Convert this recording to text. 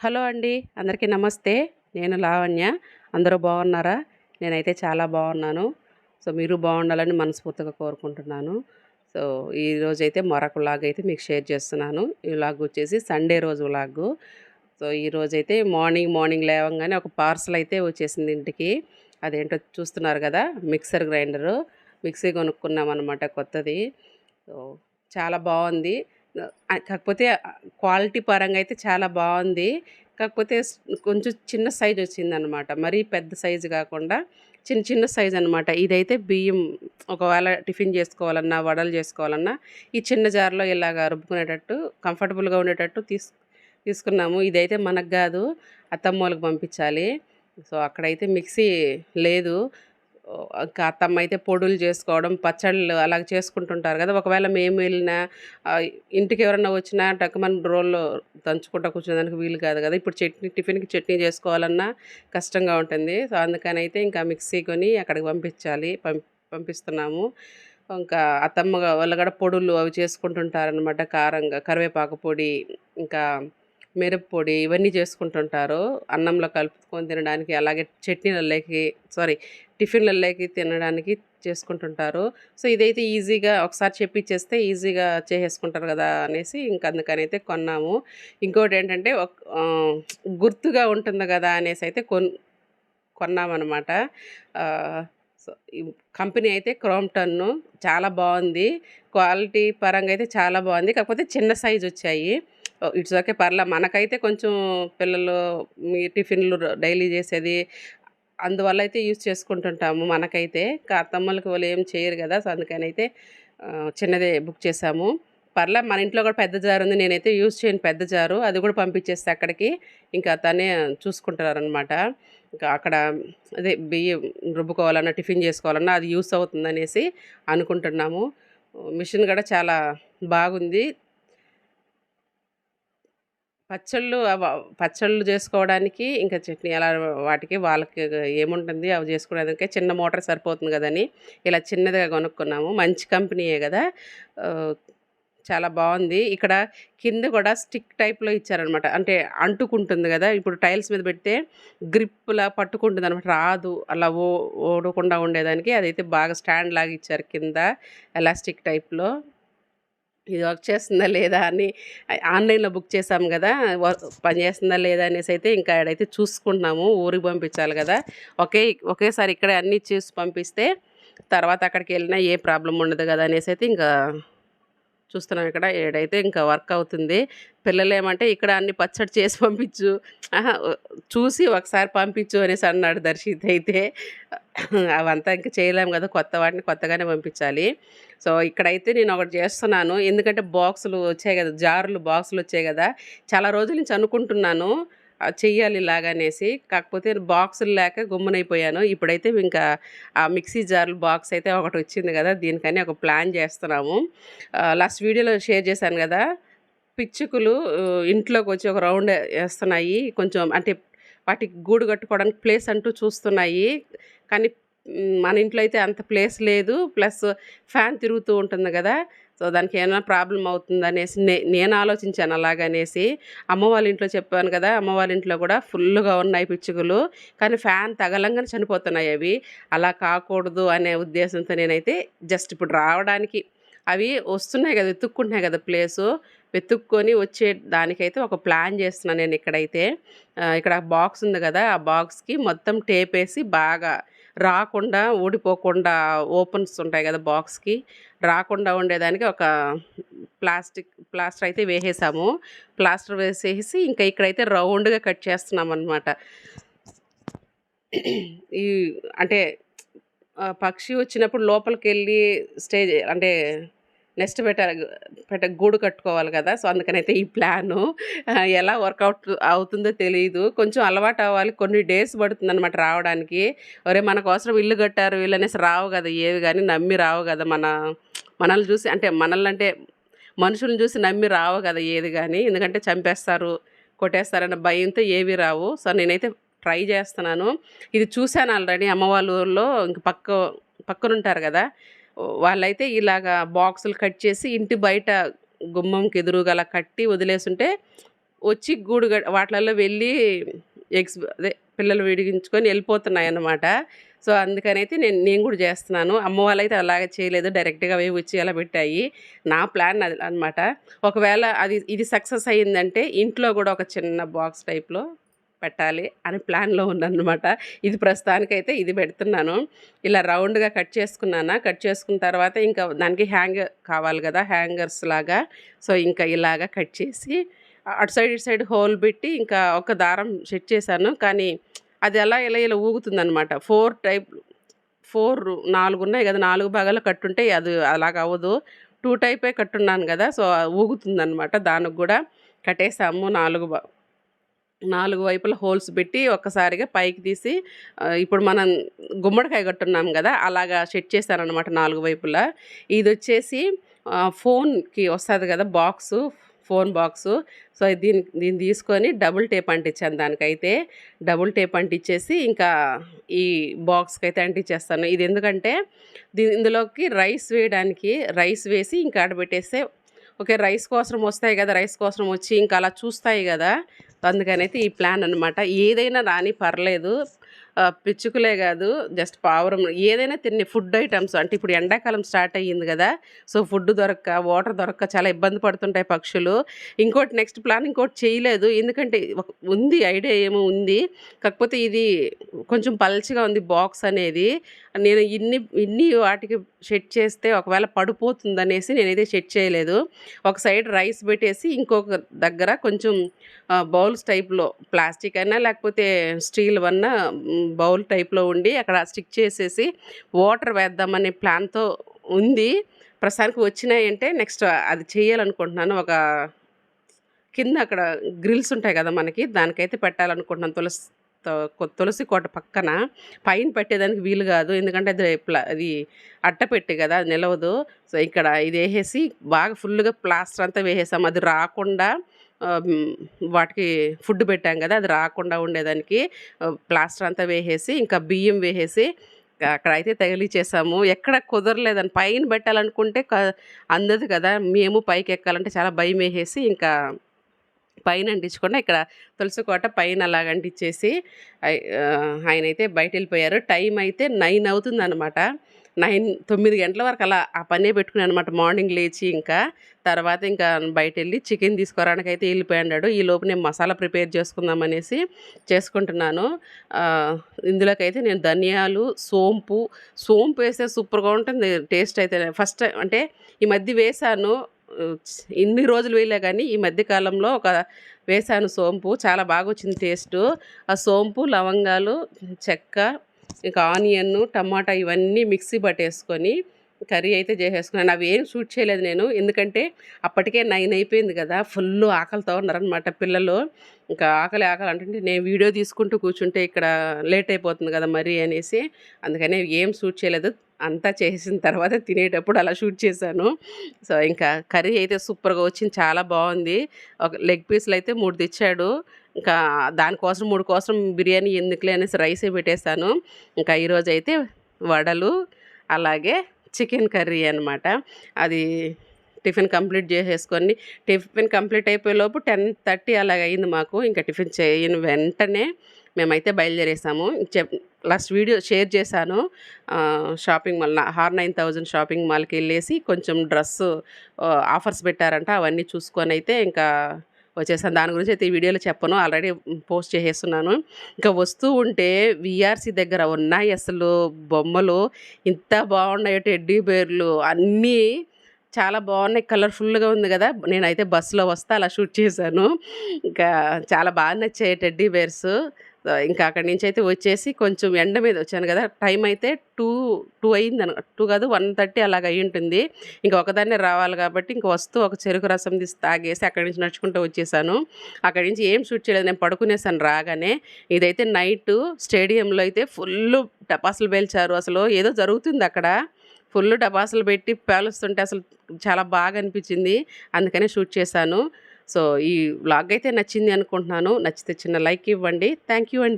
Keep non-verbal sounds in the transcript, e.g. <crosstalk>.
Hello అండి అందరికీ నమస్తే. నేను లావణ్య. అందరూ బాగున్నారా? నేనైతే చాలా బాగున్నాను. సో మీరు బాగుండాలని మనస్ఫూర్తిగా కోరుకుంటున్నాను. సో ఈరోజు అయితే మరొక లాగ్ అయితే మీకు షేర్ చేస్తున్నాను. ఈ లాగ్ వచ్చేసి సండే రోజు లాగ్. సో ఈరోజు అయితే మార్నింగ్ మార్నింగ్ లేవగానే ఒక పార్సల్ అయితే వచ్చేసింది ఇంటికి. అదేంటో చూస్తున్నారు కదా మిక్సర్ గ్రైండరు. మిక్సీ కొనుక్కున్నాం అనమాట కొత్తది. సో చాలా బాగుంది. కాకపోతే క్వాలిటీ పరంగా అయితే చాలా బాగుంది. కాకపోతే కొంచెం చిన్న సైజ్ వచ్చిందనమాట. మరీ పెద్ద సైజు కాకుండా చిన్న చిన్న సైజ్ అనమాట. ఇదైతే బియ్యం ఒకవేళ టిఫిన్ చేసుకోవాలన్నా వడలు చేసుకోవాలన్నా ఈ చిన్న జార్లో ఇలాగ రుబ్బుకునేటట్టు కంఫర్టబుల్గా ఉండేటట్టు తీసు తీసుకున్నాము. ఇదైతే మనకు కాదు అత్తమ్మోళ్ళకి పంపించాలి. సో అక్కడైతే మిక్సీ లేదు. అత్తమ్మ అయితే పొడులు చేసుకోవడం పచ్చళ్ళు అలాగ చేసుకుంటుంటారు కదా. ఒకవేళ మేము వెళ్ళినా ఇంటికి ఎవరన్నా వచ్చినా టక్కుమని రోల్లో దంచుకుంటా కూర్చోడానికి వీలు కాదు కదా. ఇప్పుడు చట్నీ టిఫిన్కి చట్నీ చేసుకోవాలన్నా కష్టంగా ఉంటుంది. సో అందుకని అయితే ఇంకా మిక్సీ కొని అక్కడికి పంపించాలి. పంపిస్తున్నాము. ఇంకా అత్తమ్మ వాళ్ళు కూడా పొడులు అవి చేసుకుంటుంటారనమాట కారంగా కరివేపాకు పొడి ఇంకా మిరప్పొడి ఇవన్నీ చేసుకుంటుంటారు. అన్నంలో కలుపుకొని తినడానికి అలాగే చట్నీలలోకి సారీ టిఫిన్లలోకి తినడానికి చేసుకుంటుంటారు. సో ఇదైతే ఈజీగా ఒకసారి చెప్పిచ్చేస్తే ఈజీగా చేసేసుకుంటారు కదా అనేసి ఇంక అందుకనైతే అయితే కొన్నాము. ఇంకోటి ఏంటంటే ఒక గుర్తుగా ఉంటుంది కదా అనేసి అయితే కొన్ కొన్నామన్నమాట. సో కంపెనీ అయితే క్రోమ్టన్ను చాలా బాగుంది. క్వాలిటీ పరంగా అయితే చాలా బాగుంది. కాకపోతే చిన్న సైజ్ వచ్చాయి. ఇట్స్ ఓకే పర్లే మనకైతే కొంచెం పిల్లలు మీ టిఫిన్లు డైలీ చేసేది అందువల్ల అయితే యూజ్ చేసుకుంటుంటాము మనకైతే. ఇంకా అత్తమ్మలకి వాళ్ళు ఏం చేయరు కదా సో అందుకని అయితే చిన్నదే బుక్ చేసాము పర్లే మన ఇంట్లో కూడా పెద్ద జారు ఉంది. నేనైతే యూజ్ చేయను పెద్ద జారు. అది కూడా పంపించేస్తే అక్కడికి ఇంకా తనే చూసుకుంటారనమాట ఇంకా అక్కడ అదే బియ్యం రుబ్బుకోవాలన్నా టిఫిన్ చేసుకోవాలన్నా అది యూస్ అవుతుందనేసి అనుకుంటున్నాము. మిషన్ కూడా చాలా బాగుంది. పచ్చళ్ళు అవ- పచ్చళ్ళు చేసుకోవడానికి ఇంకా చట్నీ అలా వాటికి వాళ్ళకి ఏముంటుంది? అవి చేసుకోవడానికి చిన్న మోటార్ సరిపోతుంది కదని ఇలా చిన్నదిగా కొనుక్కున్నాము. మంచి కంపెనీయే కదా. చాలా బాగుంది. ఇక్కడ కింద కూడా స్టిక్ టైప్లో ఇచ్చారనమాట. అంటే అంటుకుంటుంది కదా. ఇప్పుడు టైల్స్ మీద పెడితే గ్రిప్లా పట్టుకుంటుంది అనమాట రాదు. అలా ఓ ఓడకుండా ఉండేదానికి. అదైతే బాగా స్టాండ్ లాగా ఇచ్చారు కింద. ఎలాస్టిక్ టైప్లో. ఇది వర్క్ చేస్తుందా లేదా అని ఆన్లైన్లో బుక్ చేసాం కదా వర్క్ పని చేస్తుందా లేదా అనేసి అయితే ఇంకా ఆడైతే చూసుకుంటున్నాము ఊరికి పంపించాలి కదా. ఒకే ఒకేసారి ఇక్కడ అన్నీ చూసి పంపిస్తే తర్వాత అక్కడికి వెళ్ళినా ఏ ప్రాబ్లం ఉండదు కదా అనేసి అయితే ఇంకా చూస్తున్నాం ఇక్కడ. ఏడైతే ఇంకా వర్క్ అవుతుంది. పిల్లలు ఏమంటే ఇక్కడ అన్ని పచ్చడి చేసి <laughs> పంపించు. ఆహా, చూసి ఒకసారి పంపించు అనేసి అన్నాడు దర్శిత్ అయితే. అవంతా ఇంకా చేయలేము కదా కొత్త వాటిని కొత్తగానే పంపించాలి. సో ఇక్కడైతే నేను ఒకటి చేస్తున్నాను. ఎందుకంటే బాక్సులు వచ్చాయి కదా జారులు బాక్సులు వచ్చాయి కదా. చాలా రోజుల నుంచి అనుకుంటున్నాను. చెయ్యాలి ఇలాగనేసి కాకపోతే బాక్సులు లేక గుమ్మనైపోయాను. ఇప్పుడైతే ఇంకా ఆ మిక్సీ జార్లు బాక్స్ అయితే ఒకటి వచ్చింది కదా దీనికని ఒక ప్లాన్ చేస్తున్నాము. లాస్ట్ వీడియోలో షేర్ చేశాను కదా పిచ్చుకులు ఇంట్లోకి వచ్చి ఒక రౌండ్ వేస్తున్నాయి. కొంచెం అంటే వాటికి గూడు కట్టుకోవడానికి ప్లేస్ అంటూ చూస్తున్నాయి. కానీ మన ఇంట్లో అయితే అంత ప్లేస్ లేదు. ప్లస్ ఫ్యాన్ తిరుగుతూ ఉంటుంది కదా సో దానికి ఏమైనా ప్రాబ్లం అవుతుందనేసి నే నేను ఆలోచించాను అలాగనేసి. అమ్మ వాళ్ళ ఇంట్లో చెప్పాను కదా అమ్మ వాళ్ళ ఇంట్లో కూడా ఫుల్గా ఉన్నాయి పిచ్చుకలు కానీ ఫ్యాన్ తగలంగానే చనిపోతున్నాయి అవి. అలా కాకూడదు అనే ఉద్దేశంతో నేనైతే జస్ట్ ఇప్పుడు రావడానికి అవి వస్తున్నాయి కదా వెతుక్కుంటున్నాయి కదా ప్లేసు. వెతుక్కొని వచ్చే దానికైతే ఒక ప్లాన్ చేస్తున్నాను నేను ఇక్కడైతే. ఇక్కడ బాక్స్ ఉంది కదా ఆ బాక్స్కి మొత్తం టేప్ వేసి బాగా రాకుండా ఊడిపోకుండా ఓపెన్స్ ఉంటాయి కదా బాక్స్కి రాకుండా ఉండేదానికి ఒక ప్లాస్టిక్ ప్లాస్టర్ అయితే వేసేసాము. ప్లాస్టర్ వేసేసి ఇంకా ఇక్కడైతే రౌండ్గా కట్ చేస్తున్నాం అనమాట ఈ అంటే పక్షి వచ్చినప్పుడు లోపలికి వెళ్ళి స్టేజ్ అంటే నెక్స్ట్ పెట్ట పెట్ట గూడు కట్టుకోవాలి కదా సో అందుకనైతే ఈ ప్లాను. ఎలా వర్కౌట్ అవుతుందో తెలియదు కొంచెం అలవాటు అవ్వాలి కొన్ని డేస్ పడుతుంది అనమాట రావడానికి. ఒరే మన కోసం ఇల్లు కట్టారు వీళ్ళు అనేసి రావు కదా ఏవి కానీ నమ్మి రావు కదా మన మనల్ని చూసి అంటే మనల్ని అంటే మనుషులను చూసి నమ్మి రావు కదా ఏది కానీ ఎందుకంటే చంపేస్తారు కొట్టేస్తారన్న భయంతో ఏవి రావు. సో నేనైతే ట్రై చేస్తున్నాను. ఇది చూశాను ఆల్రెడీ అమ్మ వాళ్ళ ఊర్లో ఇంక పక్క పక్కన ఉంటారు కదా వాళ్ళైతే ఇలాగా బాక్సులు కట్ చేసి ఇంటి బయట గుమ్మంకి ఎదురుగా అలా కట్టి వదిలేసుంటే వచ్చి గూడు వాటిలలో వెళ్ళి ఎగ్స్ అదే పిల్లలు విడిగించుకొని వెళ్ళిపోతున్నాయి అన్నమాట సో అందుకనైతే నేను నేను కూడా చేస్తున్నాను. అమ్మ వాళ్ళైతే అలాగే చేయలేదు. డైరెక్ట్గా అవి వచ్చి అలా పెట్టాయి. నా ప్లాన్ అది అనమాట ఒకవేళ అది ఇది సక్సెస్ అయ్యిందంటే ఇంట్లో కూడా ఒక చిన్న బాక్స్ టైప్లో పెట్టాలి అని ప్లాన్లో ఉందన్నమాట. ఇది ప్రస్తుతానికైతే ఇది పెడుతున్నాను. ఇలా రౌండ్గా కట్ చేసుకున్నాను? కట్ చేసుకున్న తర్వాత ఇంకా దానికి హ్యాంగర్ కావాలి కదా హ్యాంగర్స్ లాగా. సో ఇంకా ఇలాగా కట్ చేసి అటు సైడ్ ఇటు సైడ్ హోల్ పెట్టి ఇంకా ఒక దారం సెట్ చేశాను. కానీ అది ఎలా ఇలా ఇలా ఊగుతుందనమాట ఫోర్ టైప్ ఫోర్ నాలుగు ఉన్నాయి కదా నాలుగు భాగాలు కట్టుంటే అది అలాగ అవ్వదు. టూ టైపే కట్టున్నాను కదా సో ఊగుతుందనమాట దానికి కూడా కట్టేసాము నాలుగు బా నాలుగు వైపుల హోల్స్ పెట్టి ఒక్కసారిగా పైకి తీసి ఇప్పుడు మనం గుమ్మడికాయ కట్టున్నాం కదా అలాగా సెట్ చేశారనమాట నాలుగు వైపులా. ఇది వచ్చేసి ఫోన్కి వస్తుంది కదా బాక్సు ఫోన్ బాక్సు. సో దీని దీన్ని తీసుకొని డబుల్ టేప్ అంటించాను దానికైతే. డబుల్ టేప్ అంటించేసి ఇంకా ఈ బాక్స్కి అయితే అంటించేస్తాను. ఇది ఎందుకంటే దీని ఇందులోకి రైస్ వేయడానికి రైస్ వేసి ఇంకా ఆడబెట్టేస్తే ఓకే రైస్ కోసం వస్తాయి కదా రైస్ కోసం వచ్చి ఇంకా అలా చూస్తాయి కదా అందుకనైతే ఈ ప్లాన్ అనమాట ఏదైనా రాని పర్లేదు. పిచ్చుకలే కాదు జస్ట్ పావురం. ఏదైనా తినే ఫుడ్ ఐటమ్స్ అంటే ఇప్పుడు ఎండాకాలం స్టార్ట్ అయ్యింది కదా సో ఫుడ్ దొరక్క వాటర్ దొరక్క చాలా ఇబ్బంది పడుతుంటాయి పక్షులు. ఇంకోటి నెక్స్ట్ ప్లాన్ ఇంకోటి చేయలేదు. ఎందుకంటే ఉంది ఐడియా ఏమో ఉంది. కాకపోతే ఇది కొంచెం పల్చగా ఉంది బాక్స్ అనేది. నేను ఇన్ని ఇన్ని వాటికి సెట్ చేస్తే ఒకవేళ పడిపోతుందనేసి నేనైతే సెట్ చేయలేదు. ఒక సైడ్ రైస్ పెట్టేసి ఇంకొక దగ్గర కొంచెం బౌల్స్ టైప్లో ప్లాస్టిక్ అయినా లేకపోతే స్టీల్ అన్నా బౌల్ టైప్లో ఉండి అక్కడ స్టిక్ చేసేసి వాటర్ వేద్దామనే ప్లాన్తో ఉంది. ప్రస్తుతానికి వచ్చినాయంటే నెక్స్ట్ అది చేయాలనుకుంటున్నాను. ఒక కింద అక్కడ గ్రిల్స్ ఉంటాయి కదా మనకి దానికైతే పెట్టాలనుకుంటున్నాను. తులసి తో- తులసి కోట పక్కన. పైన పెట్టేదానికి వీలు కాదు. ఎందుకంటే అది ప్లా అది అట్టపెట్టి కదా అది నిలవదు. సో ఇక్కడ ఇది వేసేసి బాగా ఫుల్గా ప్లాస్టర్ అంతా వేసేసాం. అది రాకుండా వాటికి ఫుడ్ పెట్టాం కదా అది రాకుండా ఉండేదానికి ప్లాస్టర్ అంతా వేసేసి ఇంకా బియ్యం వేసేసి అక్కడ అయితే తగిలిచ్చేసాము. ఎక్కడ కుదరలేదని పైన పెట్టాలనుకుంటే క- అందదు కదా మేము పైకి ఎక్కాలంటే చాలా భయం వేసేసి ఇంకా పైన అంటించకుండా ఇక్కడ తులసి కోట పైన అలాగ అంటించేసి ఆయన అయితే బయట వెళ్ళిపోయారు టైం అయితే నైన్ అవుతుంది అనమాట నైన్ తొమ్మిది గంటల వరకు అలా ఆ పనే పెట్టుకున్నాను అనమాట. మార్నింగ్ లేచి ఇంకా తర్వాత ఇంకా బయట వెళ్ళి చికెన్ తీసుకోవడానికి అయితే వెళ్ళిపోయాడు ఈ లోపు నేను మసాలా ప్రిపేర్ చేసుకుందాం అనేసి చేసుకుంటున్నాను. ఇందులోకైతే నేను ధనియాలు సోంపు సోంపు వేస్తే సూపర్గా ఉంటుంది. టేస్ట్ అయితే ఫస్ట్ అంటే ఈ మధ్య వేసాను ఇన్ని రోజులు వేయలే కానీ ఈ మధ్య కాలంలో ఒక వేసాను సోంపు. చాలా బాగా వచ్చింది టేస్ట్. ఆ సోంపు లవంగాలు చెక్క ఇంకా ఆనియన్ టమాటా ఇవన్నీ మిక్సీ పట్టేసుకొని కర్రీ అయితే చేసేసుకున్నాను. అవి ఏం షూట్ చేయలేదు నేను. ఎందుకంటే అప్పటికే నైన్ అయిపోయింది కదా ఫుల్ ఆకలితో ఉన్నారనమాట పిల్లలు. ఇంకా ఆకలి ఆకలి అంటుంటే నేను వీడియో తీసుకుంటూ కూర్చుంటే ఇక్కడ లేట్ అయిపోతుంది కదా మరి అనేసి అందుకనే ఏం షూట్ చేయలేదు. అంతా చేసిన తర్వాత తినేటప్పుడు అలా షూట్ చేశాను. సో ఇంకా కర్రీ అయితే సూపర్గా వచ్చింది చాలా బాగుంది. ఒక లెగ్ పీస్లు అయితే మూడు తెచ్చాడు. ఇంకా దానికోసం మూడు కోసం బిర్యానీ ఎందుకులే అనేసి రైసే పెట్టేశాను. ఇంకా ఈరోజు అయితే వడలు అలాగే చికెన్ కర్రీ అనమాట అది టిఫిన్ కంప్లీట్ చేసేసుకొని టిఫిన్ కంప్లీట్ అయిపోయే లోపు టెన్ థర్టీ అలాగ అయింది మాకు. ఇంకా టిఫిన్ చేయని వెంటనే మేమైతే బయలుదేరేసాము. చెప్ లాస్ట్ వీడియో షేర్ చేశాను. షాపింగ్ మాల్ హార్ నైన్ థౌజండ్ షాపింగ్ మాల్కి వెళ్ళేసి కొంచెం డ్రెస్ ఆఫర్స్ పెట్టారంట అవన్నీ చూసుకొని అయితే ఇంకా వచ్చేసాను. దాని గురించి అయితే ఈ వీడియోలో చెప్పను. ఆల్రెడీ పోస్ట్ చేసేస్తున్నాను. ఇంకా వస్తూ ఉంటే విఆర్సీ దగ్గర ఉన్నాయి అసలు బొమ్మలు. ఇంత బాగున్నాయో టెడ్డీ బేర్లు. అన్నీ చాలా బాగున్నాయి. కలర్ఫుల్గా ఉంది కదా. నేనైతే బస్సులో వస్తే అలా షూట్ చేశాను. ఇంకా చాలా బాగా నచ్చాయి టెడ్డీ బేర్స్. ఇంకా అక్కడి నుంచి అయితే వచ్చేసి కొంచెం ఎండ మీద వచ్చాను కదా. టైం అయితే టూ టూ అయింది అన టూ కాదు వన్ థర్టీ అలాగ అయి ఉంటుంది. ఇంకా ఒకదాన్నే రావాలి కాబట్టి ఇంక వస్తూ ఒక చెరుకు రసం తీసి తాగేసి అక్కడి నుంచి నడుచుకుంటూ వచ్చేసాను. అక్కడి నుంచి ఏం షూట్ చేయలేదు. నేను పడుకునేసాను రాగానే. ఇదైతే నైట్ స్టేడియంలో అయితే ఫుల్ టపాసులు పేల్చారు. అసలు ఏదో జరుగుతుంది అక్కడ. ఫుల్ టపాసులు పెట్టి పేలుస్తుంటే అసలు చాలా బాగా అనిపించింది. అందుకనే షూట్ చేశాను. సో ఈ వ్లాగ్ అయితే నచ్చింది అనుకుంటున్నాను. నచ్చితే చిన్న లైక్ ఇవ్వండి. థ్యాంక్ యూ అండి.